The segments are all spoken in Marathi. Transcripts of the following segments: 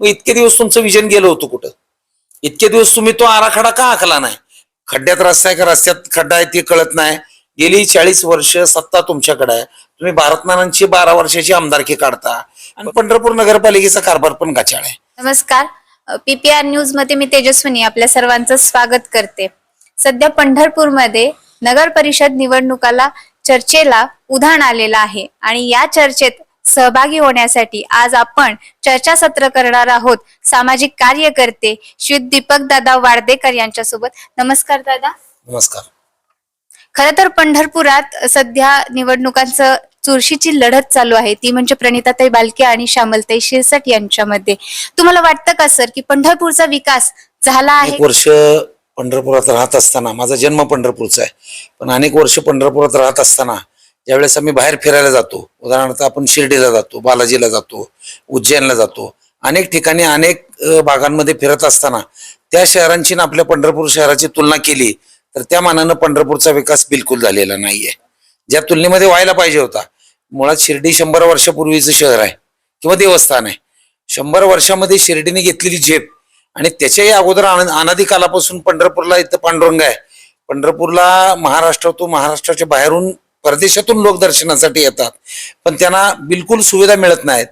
मग इतके दिवस तुमचं विजन गेलं होतं कुठं? इतके दिवस तुम्ही तो आराखडा का आखला नाही? खड्ड्यात रस्ता आहे का रस्त्यात खड्डा आहे ते कळत नाही. गेली चाळीस वर्ष सत्ता तुमच्याकडे आहे. तुम्ही भारतनारायणची बारा वर्षाची आमदारकी काढता. आणि पंढरपूर नगरपालिकेचा कारभार पण गाचाळ आहे. नमस्कार. पीपीआर न्यूजमध्ये मी तेजस्विनी आपल्या सर्वांचं स्वागत करते. सध्या पंढरपूरमध्ये नगर परिषद निवडणुकाला चर्चेला उधाण आलेलं आहे. आणि या चर्चेत सहभागी होण्यासाठी आज आपण चर्चासत्र करणार आहोत. सामाजिक कार्यकर्ते श्री दीपक दादा वाडदेकर यांच्यासोबत. नमस्कार दादा. नमस्कार. खर तर पंढरपुरात सध्या निवडणुकांचं चुरशीची लढत चालू आहे. ती म्हणजे प्रणिताताई बालके आणि श्यामलताई शिरसाट यांच्यामध्ये. तुम्हाला वाटतं का सर की पंढरपूरचा विकास झाला आहे? वर्ष पंढरपुरात राहत असताना माझा जन्म पंढरपूरचा आहे. पण अनेक वर्ष पंढरपुरात राहत असताना ज्यावेळेस आम्ही बाहेर फिरायला जातो उदाहरणार्थ आपण शिर्डीला जातो बालाजीला जातो उज्जैनला जातो अनेक ठिकाणी अनेक भागांमध्ये फिरत असताना त्या शहरांची ना आपल्या पंढरपूर शहराची तुलना केली तर त्या मानानं पंढरपूरचा विकास बिलकुल झालेला नाहीये. ज्या तुलनेमध्ये व्हायला पाहिजे होता. मुळात शिर्डी शंभर वर्षापूर्वीचं शहर आहे किंवा देवस्थान आहे. शंभर वर्षामध्ये शिर्डीने घेतलेली झेप आणि त्याच्याही अगोदर अन- अनादी कालापासून पंढरपूरला इथं पांडुरंग आहे. पंढरपूरला महाराष्ट्रातून महाराष्ट्राच्या बाहेरून परदेशातून लोक दर्शनासाठी येतात. पण त्यांना बिलकुल सुविधा मिळत नाहीत.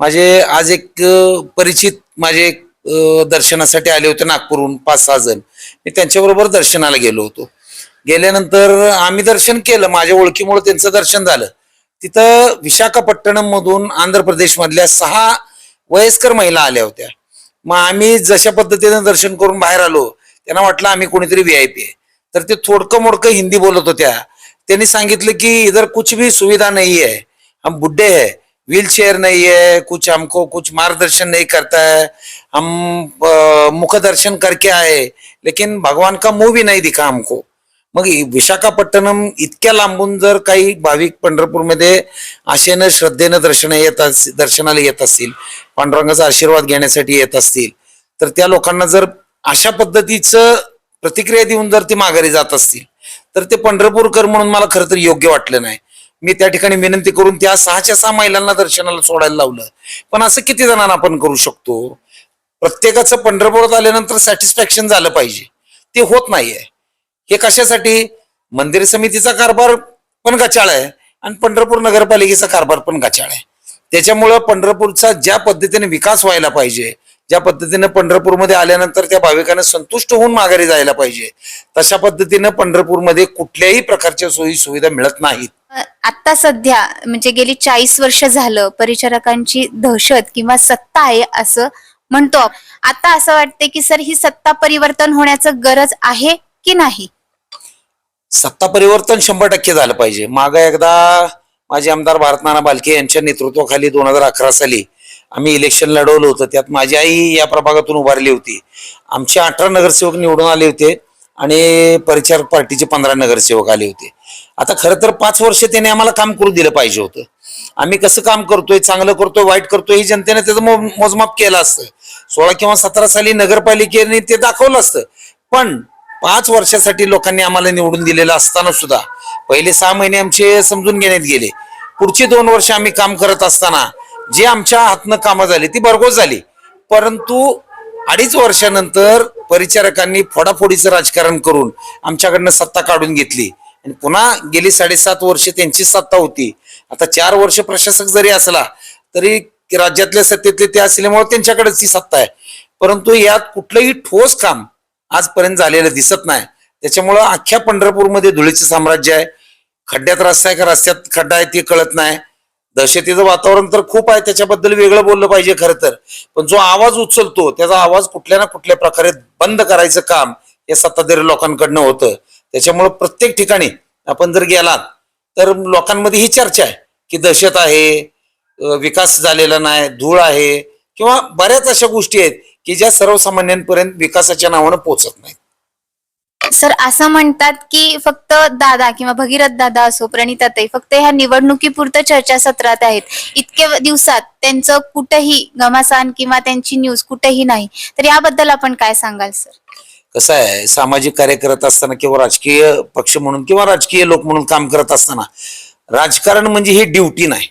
माझे आज एक परिचित माझे एक, दर्शनासाठी आले होते नागपूरहून पाच सहा जण. मी त्यांच्याबरोबर दर्शनाला गेलो होतो. गेल्यानंतर आम्ही दर्शन केलं. माझ्या ओळखीमुळे त्यांचं दर्शन झालं. तिथं विशाखापट्टणम मधून आंध्र प्रदेश मधल्या सहा वयस्कर महिला आल्या होत्या. मग आम्ही जशा पद्धतीने दर्शन करून बाहेर आलो त्यांना वाटलं आम्ही कोणीतरी व्ही आय पी आहे. तर ते थोडकं मोडकं हिंदी बोलत होत्या. त्यांनी सांगितलं की इधर कुछ भी सुविधा नहीं है। हम बुढ़े आहे व्हील चेयर नहीं है कुछ हमको कुछ मार्गदर्शन नहीं करता है। हम मुख दर्शन करके आए लेकिन भगवान का मुंह भी नहीं दिखा हमको। मग विशाखापट्टणम इतक्या लांबून जर काही भाविक पंढरपूरमध्ये आशेनं श्रद्धेनं दर्शन येत अस- दर्शनाला येत असतील पांडुरंगाचा आशीर्वाद घेण्यासाठी येत असतील तर त्या लोकांना जर अशा पद्धतीचं प्रतिक्रिया देऊन जर ती माघारी जात असतील तर ते पंढरपूरकर म्हणून मला खरं तर योग्य वाटलं नाही. मी त्या ठिकाणी विनंती करून त्या सहाच्या सहा महिलांना दर्शनाला सोडायला लावलं. पण असं किती जणांना आपण करू शकतो? प्रत्येकाचं पंढरपुरात आल्यानंतर सॅटिस्फॅक्शन झालं पाहिजे. ते होत नाहीये. हे कशासाठी? मंदिर समितीचा कारभार पण गचाळ आहे आणि पंढरपूर नगरपालिकेचा कारभार पण गचाळ आहे. त्याच्यामुळं पंढरपूरचा ज्या पद्धतीने विकास व्हायला पाहिजे ज्या पद्धतीने पंढरपूरमध्ये आल्यानंतर त्या भाविकांना संतुष्ट होऊन माघारी जायला पाहिजे. तशा पद्धतीनं पंढरपूरमध्ये कुठल्याही प्रकारच्या सोयी सुविधा मिळत नाहीत. आता सध्या म्हणजे गेली चाळीस वर्ष झालं परिचारकांची दहशत किंवा सत्ता आहे असं म्हणतो. आता असं वाटते की सर ही सत्ता परिवर्तन होण्याचं गरज आहे की नाही? सत्ता परिवर्तन शंभर टक्के झालं पाहिजे. माग एकदा माझे आमदार भारतनाना बालके यांच्या नेतृत्वाखाली दोन हजार अकरा साली आम्ही इलेक्शन लढवलं होतं. त्यात माझी आई या प्रभागातून उभारली होती. आमचे अठरा नगरसेवक निवडून आले होते आणि परिचारक पार्टीचे पंधरा नगरसेवक आले होते. आता खरं तर पाच वर्ष त्याने आम्हाला काम करू दिलं पाहिजे होतं. आम्ही कसं काम करतोय चांगलं करतोय वाईट करतोय हे जनतेने त्याचं मो- मोजमाप केलं असतं. सोळा किंवा सतरा साली नगरपालिकेने ते दाखवलं असतं. पण पाच वर्षासाठी लोकांनी आम्हाला निवडून दिलेलं असताना सुद्धा पहिले सहा महिने आमचे समजून घेण्यात गेले. पुढची दोन वर्ष आम्ही काम करत असताना जी आमच्या हातनं कामं झाली ती भरघोस झाली. परंतु अडीच वर्षानंतर परिचारकांनी फोडाफोडीचं राजकारण करून आमच्याकडनं सत्ता काढून घेतली. आणि पुन्हा गेली साडेसात वर्ष त्यांची सत्ता होती. आता चार वर्ष प्रशासक जरी असला तरी राज्यातल्या सत्तेतले ते असल्यामुळे त्यांच्याकडेच ती सत्ता आहे. परंतु यात कुठलंही ठोस काम आजपर्यंत झालेलं दिसत नाही. त्याच्यामुळं अख्ख्या पंढरपूरमध्ये धुळीचं साम्राज्य आहे. खड्ड्यात रस्ता आहे का रस्त्यात खड्डा आहे ते कळत नाही. दहशतीचं वातावरण तर खूप आहे त्याच्याबद्दल वेगळं बोललं पाहिजे खरं तर. पण जो आवाज उचलतो त्याचा आवाज कुठल्या ना कुठल्या प्रकारे बंद करायचं काम हे सत्ताधारी लोकांकडनं होतं. त्याच्यामुळं प्रत्येक ठिकाणी आपण जर गेलात तर लोकांमध्ये ही चर्चा आहे की दहशत आहे विकास झालेला नाही धूळ आहे किंवा बऱ्याच अशा गोष्टी आहेत की ज्या सर्वसामान्यांपर्यंत विकासाच्या नावानं पोचत नाहीत. सर असं म्हणतात की फक्त दादा किंवा भगीरथ दादा असो प्रणिताताई फक्त ह्या निवडणुकीपुरतं चर्चासत्रात आहेत. इतके दिवसात त्यांचं कुठेही घमासान किंवा त्यांची न्यूज कुठेही नाही. तर याबद्दल आपण काय सांगाल सर? कसं आहे सामाजिक कार्य करत असताना किंवा राजकीय पक्ष म्हणून किंवा राजकीय लोक म्हणून काम करत असताना राजकारण म्हणजे ही ड्युटी नाही.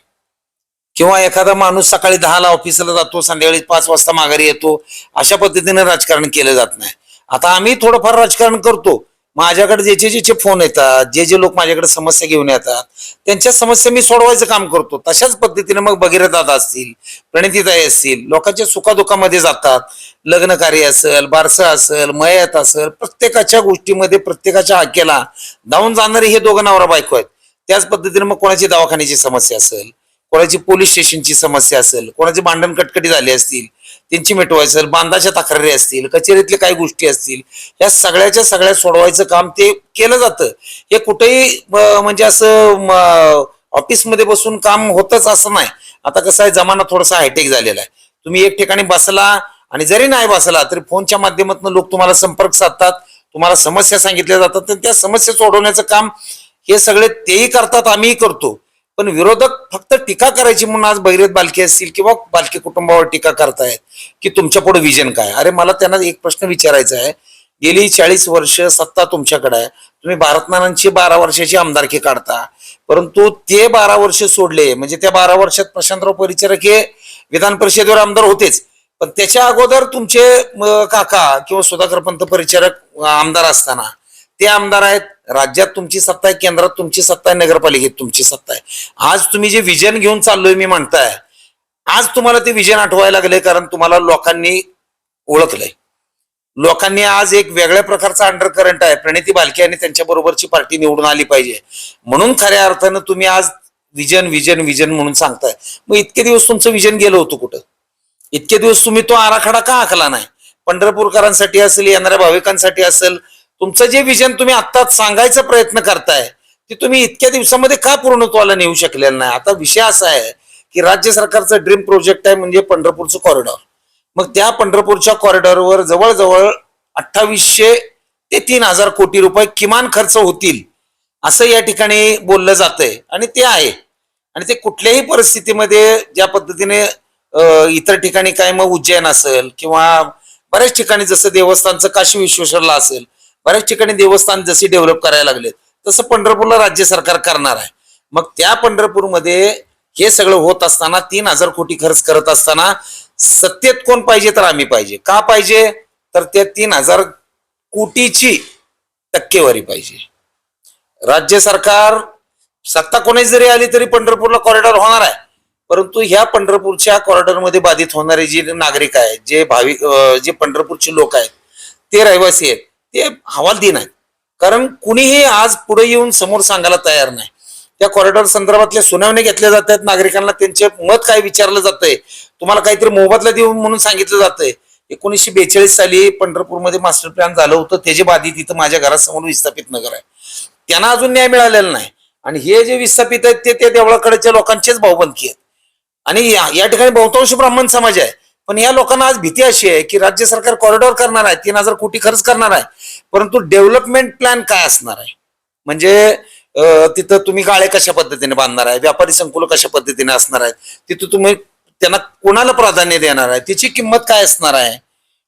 किंवा एखादा माणूस सकाळी दहाला ऑफिसला जातो संध्याकाळी पाच वाजता माघारी येतो अशा पद्धतीने राजकारण केलं जात नाही. आता आम्ही थोडंफार राजकारण करतो. माझ्याकडे ज्याचे ज्याचे फोन येतात जे जे लोक माझ्याकडे समस्या घेऊन येतात त्यांच्या समस्या मी सोडवायचं काम करतो. तशाच पद्धतीने मग भगीरथ असतील प्रणितीताई असतील लोकांच्या सुखादुखामध्ये जातात. लग्न कार्य असेल बारसं असेल मयत असेल प्रत्येकाच्या गोष्टीमध्ये प्रत्येकाच्या हाकेला धावून जाणारे हे दोघं नवरा बायको आहेत. त्याच पद्धतीने मग कोणाची दवाखान्याची समस्या असेल कोणाची पोलीस स्टेशनची समस्या असेल कोणाची भांडण कटकटी झाली असतील त्यांची मिटवायची असेल बांधाच्या तक्रारी असतील कचेरीतल्या काही गोष्टी असतील या सगळ्याच्या सगळ्या सोडवायचं काम ते केलं जातं. हे कुठेही म्हणजे असं ऑफिसमध्ये बसून काम होतच असं नाही. आता कसं आहे जमाना थोडासा हायटेक झालेला आहे. तुम्ही एक ठिकाणी बसला आणि जरी नाही बसला तरी फोनच्या माध्यमातून लोक तुम्हाला संपर्क साधतात तुम्हाला समस्या सांगितल्या जातात तर त्या समस्या सोडवण्याचं काम हे सगळे तेही करतात आम्हीही करतो. पण विरोधक फक्त टीका करायची म्हणून आज बहिरेत बालके असतील किंवा बालके कुटुंबावर टीका करतायत की तुमच्यापुढे विजन काय? अरे मला त्यांना एक प्रश्न विचारायचा आहे. गेली चाळीस वर्ष सत्ता तुमच्याकडे आहे. तुम्ही भारतनानांची बारा वर्षाची आमदारकी काढता. परंतु ते बारा वर्ष सोडले म्हणजे त्या बारा वर्षात प्रशांतराव परिचारक हे विधान परिषदेवर आमदार होतेच. पण त्याच्या अगोदर तुमचे काका किंवा सुधाकर पंत परिचारक आमदार असताना ते आमदार आहेत. राज्यात तुमची सत्ता आहे केंद्रात तुमची सत्ता आहे नगरपालिकेत तुमची सत्ता आहे. आज तुम्ही जे विजन घेऊन चाललोय मी म्हणताय आज तुम्हाला ते विजन आठवायला लागले कारण तुम्हाला लोकांनी ओळखलंय. लोकांनी आज एक वेगळ्या प्रकारचा अंडर करंट आहे. प्रणिती बालके आणि त्यांच्या बरोबरची पार्टी निवडून आली पाहिजे. म्हणून खऱ्या अर्थानं तुम्ही आज विजन विजन विजन म्हणून सांगताय. मग इतके दिवस तुमचं विजन गेलं होतं कुठं? इतके दिवस तुम्ही तो आराखडा का आखला नाही? पंढरपूरकरांसाठी असेल येणाऱ्या भाविकांसाठी असेल तुमचं जे विजन तुम्ही आत्ताच सांगायचा प्रयत्न करताय ते तुम्ही इतक्या दिवसामध्ये का पूर्णत्वाला नेऊ शकलेलं नाही? आता विषय असा आहे की राज्य सरकारचं ड्रीम प्रोजेक्ट आहे म्हणजे पंढरपूरचं कॉरिडॉर मग त्या पंढरपूरच्या कॉरिडॉरवर जवळजवळ अठ्ठावीसशे ते तीन हजार कोटी रुपये किमान खर्च होतील असं या ठिकाणी बोललं जातंय. आणि ते आहे. आणि ते कुठल्याही परिस्थितीमध्ये ज्या पद्धतीने इतर ठिकाणी काय मग उज्जैन असेल किंवा बऱ्याच ठिकाणी जसं देवस्थानचं काशी विश्वेश्वरला असेल बऱ्याच ठिकाणी देवस्थान जसे डेव्हलप करायला लागले तसं पंढरपूरला राज्य सरकार करणार आहे. मग त्या पंढरपूरमध्ये हे सगळं होत असताना तीन हजार कोटी खर्च करत असताना सत्तेत कोण पाहिजे तर आम्ही पाहिजे. का पाहिजे? तर त्या तीन हजार कोटीची टक्केवारी पाहिजे. राज्य सरकार सत्ता कोणी जरी आली तरी पंढरपूरला कॉरिडॉर होणार आहे. परंतु ह्या पंढरपूरच्या कॉरिडॉरमध्ये बाधित होणारे जे नागरिक आहेत जे भाविक जे पंढरपूरचे लोक आहेत ते रहिवासी आहेत. ते हवालदिन आहेत कारण कुणीही आज पुढे येऊन समोर सांगायला तयार नाही. त्या कॉरिडॉर संदर्भातल्या सुनावण्या घेतल्या जातात नागरिकांना त्यांचे मत काय विचारलं जातंय तुम्हाला काहीतरी मोबदला देऊन म्हणून सांगितलं जातंय. एकोणीसशे बेचाळीस साली पंढरपूरमध्ये मास्टर प्लॅन झालं होतं त्याचे बाधित इथं माझ्या घरासमोर विस्थापित नगर आहे. त्यांना अजून न्याय मिळालेला नाही. आणि हे जे विस्थापित आहेत ते त्या देवळाकडच्या लोकांचेच भाऊबंदकी आहेत. आणि या या ठिकाणी बहुतांश ब्राह्मण समाज आहे. पण या लोकांना आज भीती अशी आहे की राज्य सरकार कॉरिडॉर करणार आहे तीन हजार कोटी खर्च करणार आहे. परंतु डेव्हलपमेंट प्लॅन काय असणार आहे? म्हणजे तिथं तुम्ही गाळे कशा पद्धतीने बांधणार आहे? व्यापारी संकुल कशा पद्धतीने असणार आहेत तिथं तुम्ही त्यांना कोणाला प्राधान्य देणार आहे? तिची किंमत काय असणार आहे?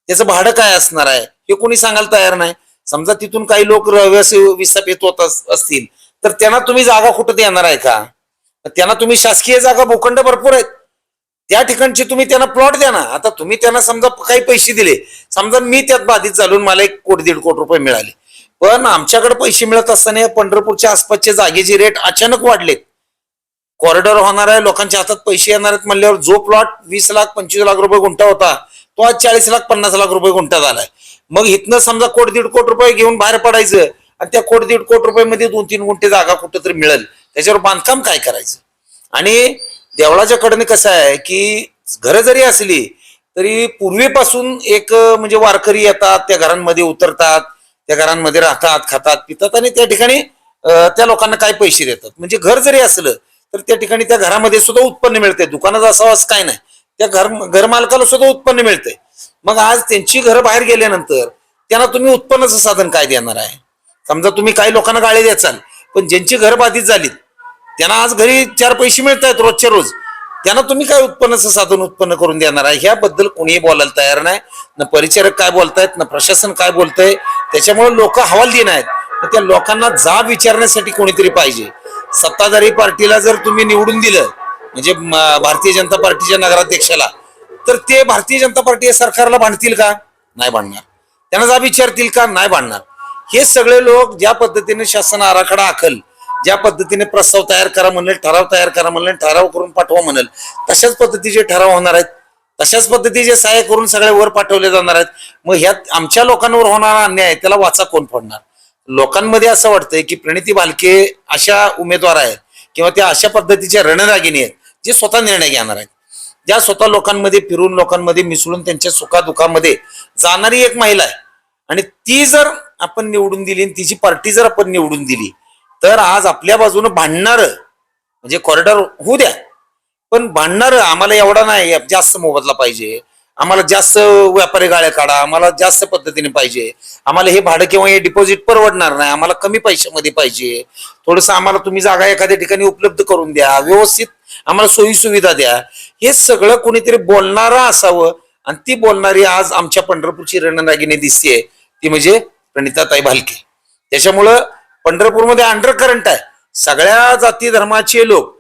त्याचं भाडं काय असणार आहे? हे कोणी सांगायला तयार नाही. समजा तिथून काही लोक रहिवासी विस्थापित होत असतील तर त्यांना तुम्ही जागा कुठं देणार आहे का? त्यांना तुम्ही शासकीय जागा भूखंड भरपूर आहेत. त्या ठिकाणची तुम्ही त्यांना प्लॉट द्या ना. आता तुम्ही त्यांना समजा काही पैसे दिले. समजा मी त्यात बाधित चालून मला एक कोटी दीड कोटी रुपये मिळाले. पण आमच्याकडे पैसे मिळत असताना पंढरपूरच्या आसपासचे जागेचे रेट अचानक वाढलेत. कॉरिडॉर होणार आहे लोकांच्या हातात पैसे येणार आहेत म्हणल्यावर जो प्लॉट वीस लाख पंचवीस लाख रुपये गुंठा होता तो आज चाळीस लाख पन्नास लाख रुपये गुंठा झालाय. मग इथनं समजा कोट दीड कोटी रुपये घेऊन बाहेर पडायचं आणि त्या कोट दीड कोटी रुपये मध्ये दोन तीन गुंठे जागा कुठं तरी मिळेल. त्याच्यावर बांधकाम काय करायचं? आणि देवळाच्या कडने कसं आहे की घरं जरी असली तरी पूर्वीपासून एक म्हणजे वारकरी येतात त्या घरांमध्ये उतरतात त्या घरांमध्ये राहतात खातात पितात आणि त्या ठिकाणी त्या लोकांना काय पैसे देतात. म्हणजे घर जरी असलं तर त्या ठिकाणी त्या घरामध्ये सुद्धा उत्पन्न मिळते दुकानात असावं असं काय नाही. त्या घर घरमालकाला सुद्धा उत्पन्न मिळते मग आज त्यांची घरं बाहेर गेल्यानंतर त्यांना तुम्ही उत्पन्नाचं साधन काय देणार आहे? समजा तुम्ही काही लोकांना गाळे द्याचाल पण ज्यांची घर बाधित झालीत त्यांना आज घरी चार पैसे मिळत आहेत रोजच्या रोज. त्यांना तुम्ही काय उत्पन्नाचं साधन उत्पन्न करून देणार आहे? ह्याबद्दल कोणीही बोलायला तयार नाही. न परिचारक काय बोलतायत ना प्रशासन काय बोलतंय त्याच्यामुळे लोक हवालदिन आहेत. तर त्या लोकांना जाब विचारण्यासाठी कोणीतरी पाहिजे. सत्ताधारी पार्टीला जर तुम्ही निवडून दिलं म्हणजे भारतीय जनता पार्टीच्या नगराध्यक्षाला तर ते भारतीय जनता पार्टी या सरकारला भांडतील का? नाही भांडणार. त्यांना जा विचारतील का? नाही भांडणार. हे सगळे लोक ज्या पद्धतीने शासन आराखडा आखल ज्या पद्धतीने प्रस्ताव तयार करा म्हणेल ठराव तयार करा म्हणेल ठराव करून पाठवा म्हणेल तशाच पद्धतीचे ठराव होणार आहेत तशाच पद्धतीचे सहाय्य करून सगळे वर पाठवले जाणार आहेत मग ह्यात आमच्या लोकांवर होणारा अन्याय आहे, त्याला वाचा कोण पडणार लोकांमध्ये असं वाटतंय की प्रणिती बालके अशा उमेदवार आहेत किंवा त्या अशा पद्धतीच्या रणरागिणी आहेत जे स्वतः निर्णय घेणार आहेत. ज्या स्वतः लोकांमध्ये फिरून लोकांमध्ये मिसळून त्यांच्या सुखादुखामध्ये जाणारी एक महिला आहे. आणि ती जर आपण निवडून दिली आणि तिची पार्टी जर आपण निवडून दिली तर आज आपल्या बाजूनं भांडणार म्हणजे कॉरिडॉर होऊ द्या. पण भांडणार आम्हाला एवढा नाही जास्त मोबदला पाहिजे. आम्हाला जास्त व्यापारी गाळ्या काढा आम्हाला जास्त पद्धतीने पाहिजे. आम्हाला हे भाडं किंवा हे डिपॉझिट परवडणार नाही आम्हाला कमी पैशामध्ये पाहिजे. थोडस आम्हाला तुम्ही जागा एखाद्या ठिकाणी उपलब्ध करून द्या व्यवस्थित आम्हाला सोयी सुविधा द्या. हे सगळं कोणीतरी बोलणारा असावं आणि ती बोलणारी आज आमच्या पंढरपूरची रणरागिणी दिसते ती म्हणजे प्रणिताताई भालके. त्याच्यामुळं पंढरपूरमध्ये अंडर करंट आहे. सगळ्या जाती धर्माचे लोक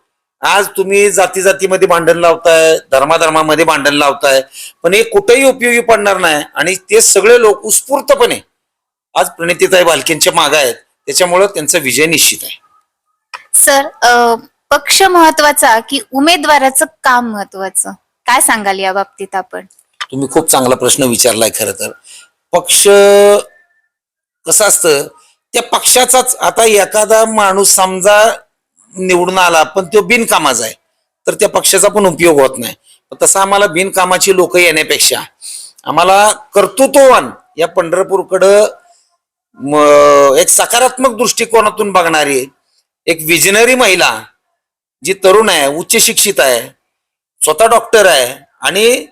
आज तुम्ही जाती जातीमध्ये भांडण लावताय धर्माधर्मामध्ये भांडण लावताय पण हे कुठेही उपयोगी पडणार नाही आणि ते सगळे लोक उत्स्फूर्तपणे आज प्रणितीताई भालकेंच्या मागे आहेत. त्याच्यामुळं त्यांचा विजय निश्चित आहे. सर पक्ष महत्त्वाचा की उमेदवाराचं काम महत्वाचं? काय सांगाल या बाबतीत आपण? तुम्ही खूप चांगला प्रश्न विचारलाय खरं तर. पक्ष कसं असतं? त्या पक्षाचाच आता एखादा माणूस समजा निवडून आला पण तो बिनकामाचा आहे तर त्या पक्षाचा पण उपयोग होत नाही. तसं आम्हाला बिनकामाची लोक येण्यापेक्षा आम्हाला कर्तृत्ववान या पंढरपूरकडं एक सकारात्मक दृष्टिकोनातून बघणारी एक विजनरी महिला जी तरुण आहे उच्च शिक्षित आहे स्वतः डॉक्टर आहे आणि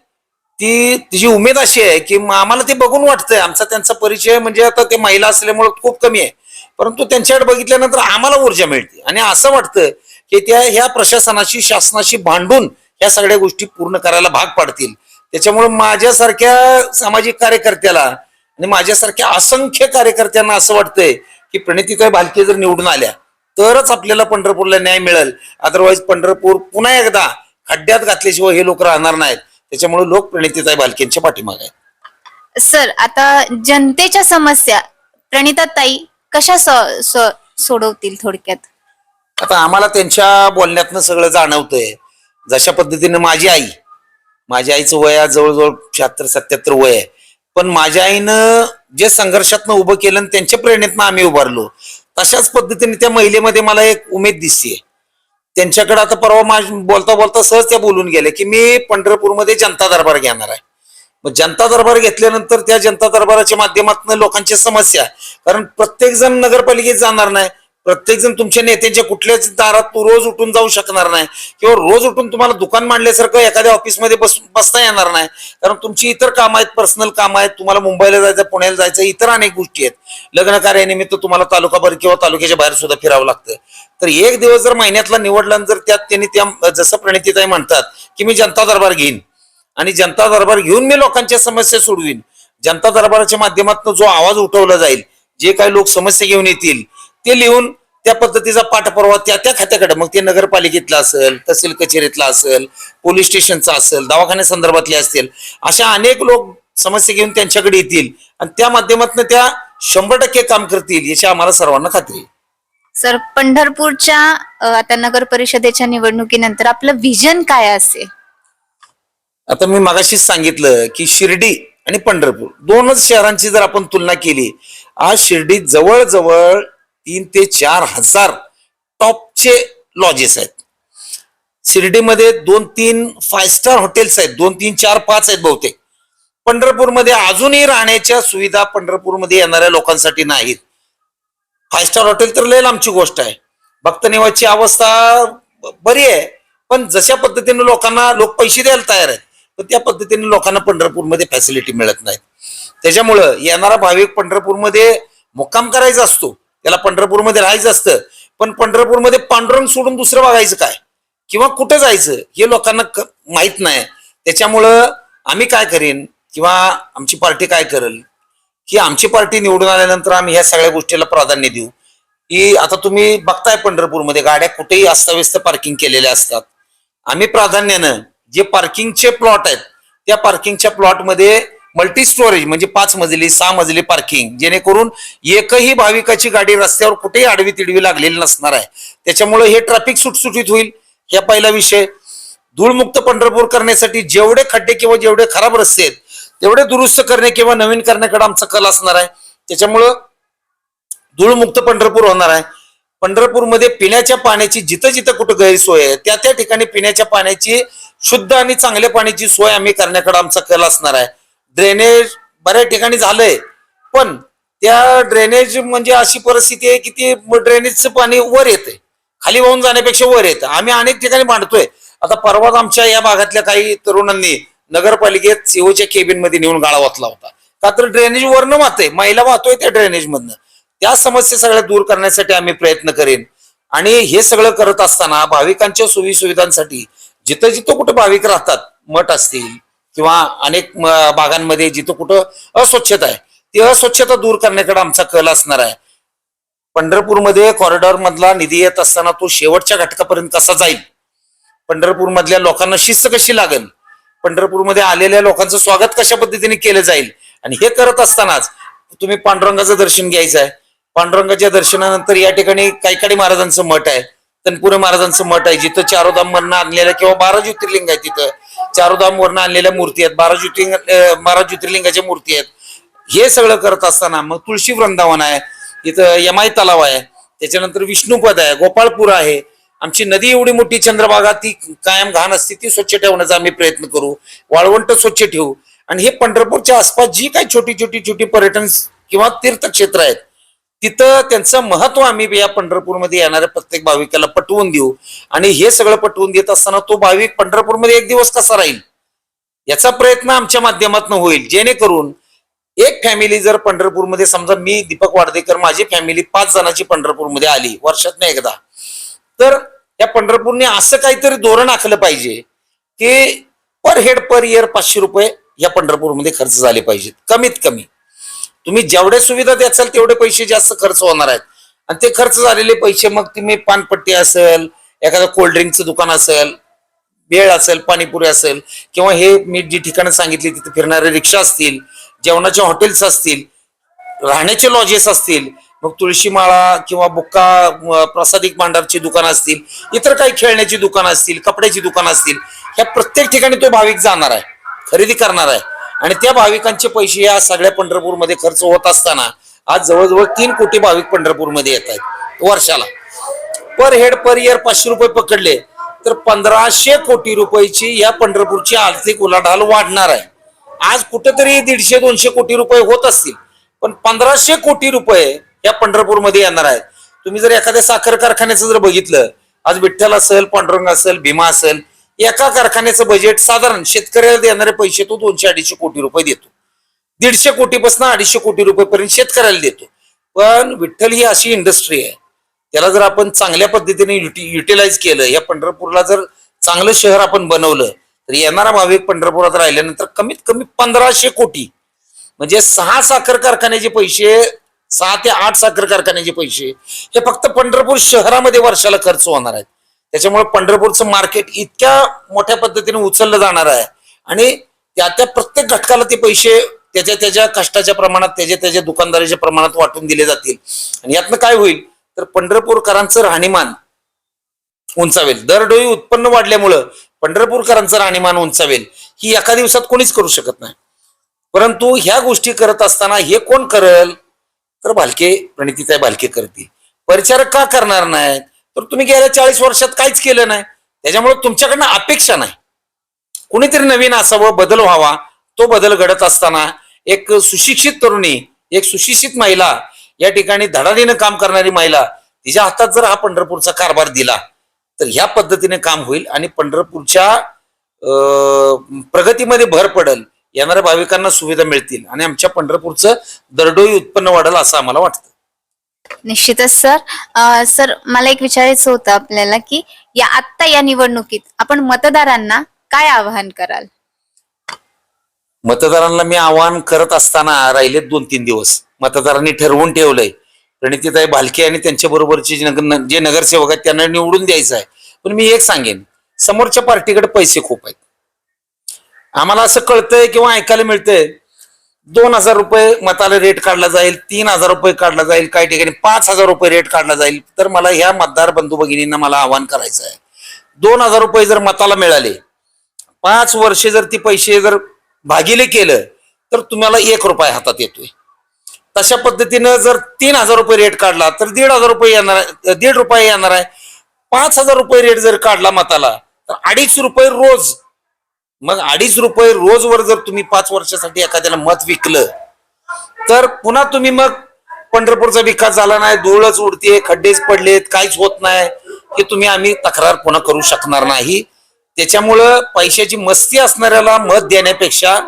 ती तिची उमेद अशी आहे की आम्हाला ते बघून वाटतंय. आमचा त्यांचा परिचय म्हणजे आता ते महिला असल्यामुळे खूप कमी आहे. परंतु त्यांच्याकडे बघितल्यानंतर आम्हाला ऊर्जा मिळते. आणि असं वाटतं की त्या ह्या प्रशासनाशी शासनाशी भांडून ह्या सगळ्या गोष्टी पूर्ण करायला भाग पाडतील. त्याच्यामुळे माझ्यासारख्या सामाजिक कार्यकर्त्याला आणि माझ्यासारख्या असंख्य कार्यकर्त्यांना असं वाटतंय की प्रणितीताई भालके जर निवडून आल्या तरच आपल्याला पंढरपूरला न्याय मिळेल. अदरवाईज पंढरपूर पुन्हा एकदा खड्ड्यात घातल्याशिवाय हे लोक राहणार नाहीत. त्याच्यामुळे लोक प्रणितीताई भालकेंच्या पाठीमागे आहेत. सर आता जनतेच्या समस्या. प्रणिताताई कशा सो- सो- सोडवतील थोडक्यात? आता आम्हाला त्यांच्या बोलण्यातनं सगळं जाणवतंय. जशा पद्धतीने माझी आई माझ्या आईचं वय आज जवळजवळ शहात्तर सत्याहत्तर वय आहे. पण माझ्या आईनं जे संघर्षातनं उभं केलं आणि त्यांच्या प्रेरणेतनं आम्ही उभारलो तशाच पद्धतीने त्या महिलेमध्ये मला एक उमेद दिसते त्यांच्याकडे आता परवा माझ बोलता बोलता सहज त्या बोलून गेले की मी पंढरपूरमध्ये जनता दरबार घेणार आहे. मग जनता दरबार घेतल्यानंतर त्या जनता दरबाराच्या माध्यमातून लोकांच्या समस्या कारण प्रत्येक जण नगरपालिकेत जाणार नाही. प्रत्येक जण तुमच्या नेत्यांच्या कुठल्याच दारात तू रोज उठून जाऊ शकणार नाही. किंवा रोज उठून तुम्हाला दुकान मांडल्यासारखं एखाद्या ऑफिसमध्ये बस बसता येणार नाही. कारण तुमची इतर कामं आहेत पर्सनल कामं आहेत. तुम्हाला मुंबईला जायचं पुण्याला जायचं इतर अनेक गोष्टी आहेत. लग्न कार्यानिमित्त तुम्हाला तालुकाभर किंवा तालुक्याच्या बाहेर सुद्धा फिरावं लागतं. तर एक दिवस जर महिन्यातला निवडला जर त्यात त्यांनी त्या जसं प्रणितीताई म्हणतात की मी जनता दरबार घेईन आणि जनता दरबार घेऊन मी लोकांच्या समस्या सोडवीन. जनता दरबाराच्या माध्यमातून जो आवाज उठवला जाईल जे काही लोक समस्या घेऊन येतील ते लिहून त्या पद्धतीचा पाठपुरावा त्या त्या खात्याकडे. मग ते नगरपालिकेतला असेल तहसील कचेरीतला असेल पोलीस स्टेशनचा असेल दवाखान्या संदर्भातले असतील अशा अनेक लोक समस्या घेऊन त्यांच्याकडे येतील आणि त्या माध्यमातून त्या शंभर टक्के काम करतील याची आम्हाला सर्वांना खात्री आहे. सर पंढरपूरच्या आता नगर परिषदेच्या निवडणुकीनंतर आपलं व्हिजन काय असेल? आता मी मगाशीच सांगितलं की शिर्डी आणि पंढरपूर दोनच शहरांची जर आपण तुलना केली आज शिर्डीत जवळजवळ तीन ते चार हजार टॉपचे लॉजेस आहेत. शिर्डीमध्ये दोन तीन फाय स्टार हॉटेल्स आहेत दोन तीन चार पाच आहेत बहुतेक. पंढरपूरमध्ये अजूनही राहण्याच्या सुविधा पंढरपूरमध्ये येणाऱ्या लोकांसाठी नाहीत. फाय स्टार हॉटेल तर लय लांबची गोष्ट आहे. भक्त निवासची अवस्था बरी आहे पण जशा पद्धतीने लोकांना लोक पैसे द्यायला तयार आहेत पण त्या पद्धतीने लोकांना पंढरपूरमध्ये फॅसिलिटी मिळत नाहीत. त्याच्यामुळं येणारा भाविक पंढरपूरमध्ये मुक्काम करायचा असतो त्याला पंढरपूरमध्ये राहायचं असतं पण पंढरपूरमध्ये पांडुरंग सोडून दुसरं बघायचं काय? किंवा कुठं जायचं? हे लोकांना माहीत माहीत नाही. त्याच्यामुळं आम्ही काय करेन किंवा आमची पार्टी काय करेल? की आमची पार्टी निवडून आल्यानंतर आम्ही ह्या सगळ्या गोष्टीला प्राधान्य देऊ. की आता तुम्ही बघताय पंढरपूरमध्ये गाड्या कुठेही अस्ताव्यस्त पार्किंग केलेल्या असतात. आम्ही प्राधान्यानं जे पार्किंगचे प्लॉट आहेत त्या पार्किंगच्या प्लॉटमध्ये मल्टी स्टोरेज म्हणजे पाच मजली सहा मजली पार्किंग जेणेकरून एकही भाविकाची गाडी रस्त्यावर कुठेही आडवी तिडवी लागलेली नसणार आहे. त्याच्यामुळे हे ट्रॅफिक सुटसुटीत होईल. हा पहिला विषय. धूळमुक्त पंढरपूर करण्यासाठी जेवढे खड्डे किंवा जेवढे खराब रस्ते आहेत तेवढे दुरुस्त करणे किंवा नवीन करण्याकडे आमचा कल असणार आहे. त्याच्यामुळं धूळमुक्त पंढरपूर होणार आहे. पंढरपूरमध्ये पिण्याच्या पाण्याची जिथं जिथं कुठं गैरसोय आहे त्या त्या ठिकाणी पिण्याच्या पाण्याची शुद्ध आणि चांगल्या पाण्याची सोय आम्ही करण्याकडे आमचा कल असणार आहे. ड्रेनेज बऱ्याच ठिकाणी झालंय पण त्या ड्रेनेज म्हणजे अशी परिस्थिती आहे की ती ड्रेनेजचं पाणी वर येते खाली वाहून जाण्यापेक्षा वर येतं. आम्ही अनेक ठिकाणी मांडतोय. आता परवाच आमच्या या भागातल्या काही तरुणांनी नगरपालिकेत सीओच्या केबिनमध्ये नेऊन गाळा वाचला होता. का तर ड्रेनेज वरनं वाहतोय. महिला वाहतोय त्या ड्रेनेज मधनं. त्या समस्या सगळ्या दूर करण्यासाठी आम्ही प्रयत्न करेन. आणि हे सगळं करत असताना भाविकांच्या सोयी सुविधांसाठी जिथं जिथं कुठं भाविक राहतात मठ असतील किंवा अनेक भागांमध्ये जिथं कुठं अस्वच्छता आहे ती अस्वच्छता दूर करण्याकडे आमचा कल असणार आहे. पंढरपूरमध्ये कॉरिडॉर मधला निधी येत असताना तो शेवटच्या घटकापर्यंत कसा जाईल? पंढरपूर मधल्या लोकांना शिस्त कशी लागेल? पंढरपूरमध्ये आलेल्या लोकांचं स्वागत कशा पद्धतीने केलं जाईल? आणि हे करत असतानाच तुम्ही पांडुरंगाचं दर्शन घ्यायचं आहे. पांडुरंगाच्या दर्शनानंतर या ठिकाणी कायकाडी महाराजांचं मठ आहे. तनपुरे महाराजांचं मठ आहे. जिथं चारोधाम वरनं आणलेल्या किंवा बारा ज्योतिर्लिंग आहे तिथं. चारोधाम वरनं आणलेल्या मूर्ती आहेत. बारा ज्योतिर्लिंग बारा ज्योतिर्लिंगाच्या मूर्ती आहेत. हे सगळं करत असताना मग तुळशी वृंदावन आहे. इथं यमाई तलाव आहे. त्याच्यानंतर विष्णुपद आहे. गोपाळपूर आहे. आमची नदी एवढी मोठी चंद्रभागा ती कायम घाण असते ती स्वच्छ ठेवण्याचा आम्ही प्रयत्न करू. वाळवंट स्वच्छ ठेवू. आणि हे पंढरपूरच्या आसपास जी काही छोटी छोटी छोटी पर्यटन किंवा तीर्थक्षेत्र आहेत तिथं त्यांचं महत्त्व आम्ही या पंढरपूरमध्ये येणाऱ्या प्रत्येक भाविकाला पटवून देऊ. आणि हे सगळं पटवून देत असताना तो भाविक पंढरपूरमध्ये एक दिवस कसा राहील? याचा प्रयत्न आमच्या माध्यमातून होईल. जेणेकरून एक फॅमिली जर पंढरपूरमध्ये समजा मी दीपक वाडदेकर माझी फॅमिली पाच जणांची पंढरपूरमध्ये आली वर्षात एकदा. तर या पंढरपूरने असं काहीतरी धोरण आखलं पाहिजे की पर हेड पर इयर पाचशे रुपये या पंढरपूरमध्ये खर्च झाले पाहिजेत कमीत कमी. तुम्ही जेवढ्या सुविधा द्याल तेवढे पैसे जास्त खर्च होणार आहेत. आणि ते खर्च झालेले पैसे मग तुम्ही पानपट्टी असेल एखादं कोल्ड्रिंकचं दुकान असेल बेळ असेल पाणीपुरी असेल किंवा हे मी जी ठिकाणं सांगितली तिथे फिरणारे रिक्षा असतील जेवणाचे हॉटेल्स असतील राहण्याचे लॉजेस असतील मग तुळशी माळा किंवा बुक्का प्रसादिक भांडारची दुकानं असतील इतर काही खेळण्याची दुकानं असतील कपड्याची दुकानं असतील ह्या प्रत्येक ठिकाणी तो भाविक जाणार आहे खरेदी करणार आहे. आणि त्या भाविकांचे पैसे या सगळ्या पंढरपूरमध्ये खर्च होत असताना आज जवळजवळ तीन कोटी भाविक पंढरपूरमध्ये येत आहेत वर्षाला. पर हेड पर इयर पाचशे रुपये पकडले तर पंधराशे कोटी रुपयाची या पंढरपूरची आर्थिक उलाढाल वाढणार आहे. आज कुठेतरी दीडशे दोनशे कोटी रुपये होत असतील पण पंधराशे कोटी रुपये या पंढरपूरमध्ये येणार आहेत. तुम्ही जर एखाद्या साखर कारखान्याचं जर बघितलं आज विठ्ठल असेल पांडुरंग असेल भीमा असेल एका कारखान्याचं बजेट साधारण शेतकऱ्याला देणारे पैसे तो दोनशे अडीचशे कोटी रुपये देतो. दीडशे कोटीपासून अडीचशे कोटी रुपयेपर्यंत शेतकऱ्याला देतो. पण विठ्ठल ही अशी इंडस्ट्री आहे. त्याला जर आपण चांगल्या पद्धतीने युटिलाइज केलं या पंढरपूरला जर चांगलं शहर आपण बनवलं तर येणारा भाविक पंढरपुरात राहिल्यानंतर कमीत कमी पंधराशे कोटी म्हणजे सहा साखर कारखान्याचे पैसे सहा ते आठ साखर कारखान्याचे पैसे. हे फक्त पंढरपूर शहरामध्ये वर्षाला खर्च होणार आहेत. त्याच्यामुळे पंढरपूरचं मार्केट इतक्या मोठ्या पद्धतीने उचललं जाणार आहे. आणि त्या त्या प्रत्येक घटकाला ते पैसे त्याच्या त्याच्या कष्टाच्या प्रमाणात त्याच्या त्याच्या दुकानदाराच्या प्रमाणात वाटून दिले जातील. आणि यातनं काय होईल? तर पंढरपूरकरांचं राहणीमान उंचावेल. दरडोई उत्पन्न वाढल्यामुळं पंढरपूरकरांचं राहणीमान उंचावेल. ही एका दिवसात कोणीच करू शकत नाही. परंतु ह्या गोष्टी करत असताना हे कोण करल? तर भालके प्रणितीताई भालके करते परिचारक का करणार नाहीत? तर तुम्ही गेल्या चाळीस वर्षात काहीच केलं नाही. त्याच्यामुळे तुमच्याकडनं अपेक्षा नाही. कुणीतरी नवीन असावं बदल व्हावा तो बदल घडत असताना एक सुशिक्षित तरुणी एक सुशिक्षित महिला या ठिकाणी धडाडीनं काम करणारी महिला तिच्या हातात जर हा पंढरपूरचा कारभार दिला तर ह्या पद्धतीने काम होईल आणि पंढरपूरच्या अं, प्रगतीमध्ये भर पडेल. येणाऱ्या भाविकांना सुविधा मिळतील आणि आमच्या पंढरपूरचं दरडोई उत्पन्न वाढेल असं आम्हाला वाटतं. निश्चितच सर. अं, सर मला एक विचारायचं होतं आपल्याला की या आत्ता या निवडणुकीत आपण मतदारांना काय आवाहन कराल? मतदारांना मी आवाहन करत असताना राहिलेत दोन तीन दिवस. मतदारांनी ठरवून ठेवलंय. प्रणितीताई भालके आणि त्यांच्या बरोबरचे जे नगर जे नगरसेवक आहेत त्यांना निवडून द्यायचं आहे. पण मी एक सांगेन. समोरच्या पार्टीकडे पैसे खूप आहेत. आम्हाला असं कळतंय किंवा ऐकायला मिळतंय दोन हजार रुपये मताला रेट काढला जाईल तीन हजार रुपये काढला जाईल काही ठिकाणी पाच हजार रुपये रेट काढला जाईल. तर मला ह्या मतदार बंधू भगिनींना मला आवाहन करायचं आहे. दोन हजार रुपये जर मताला मिळाले पाच वर्षे जर ती पैसे जर भागिले केलं तर तुम्हाला एक रुपये हातात येतोय. तशा पद्धतीनं जर तीन हजार रुपये रेट काढला तर दीड हजार रुपये येणार आहे दीड रुपये येणार आहे. पाच हजार रुपये रेट जर काढला मताला तर अडीच रुपये रोज मग अडीच रुपये रोजवर जर तुम्ही पाच वर्षासाठी एखाद्याला मत विकलं तर पुन्हा तुम्ही मग पंढरपूरचा विकास झाला नाही धुळच उडतीये खड्डेच पडलेत काहीच होत नाही. हे तुम्ही आम्ही तक्रार पुन्हा करू शकणार नाही. त्याच्यामुळं पैशाची मस्ती असणाऱ्याला मत देण्यापेक्षा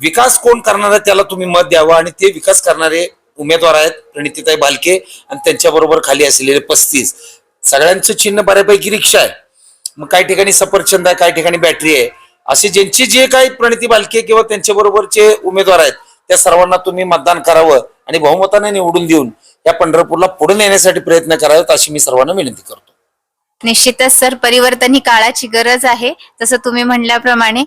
विकास कोण करणार आहे त्याला तुम्ही मत द्यावं. आणि ते विकास करणारे उमेदवार आहेत प्रणितीताई बालके आणि त्यांच्याबरोबर खाली असलेले पस्तीस. सगळ्यांचं चिन्ह बऱ्यापैकी रिक्षा आहे. मग काही ठिकाणी सफरचंद आहे काही ठिकाणी बॅटरी आहे. अशी ज्यांची जे काही प्रणिती बालके किंवा त्यांच्या बरोबरचे उमेदवार आहेत त्या सर्वांना तुम्ही मतदान करावं आणि बहुमताने निवडून देऊन या पंढरपूरला पुढे नेण्यासाठी प्रयत्न करावेत अशी मी सर्वांना विनंती करतो. निश्चितच सर. परिवर्तन ही काळाची गरज आहे. जसं तुम्ही म्हणल्याप्रमाणे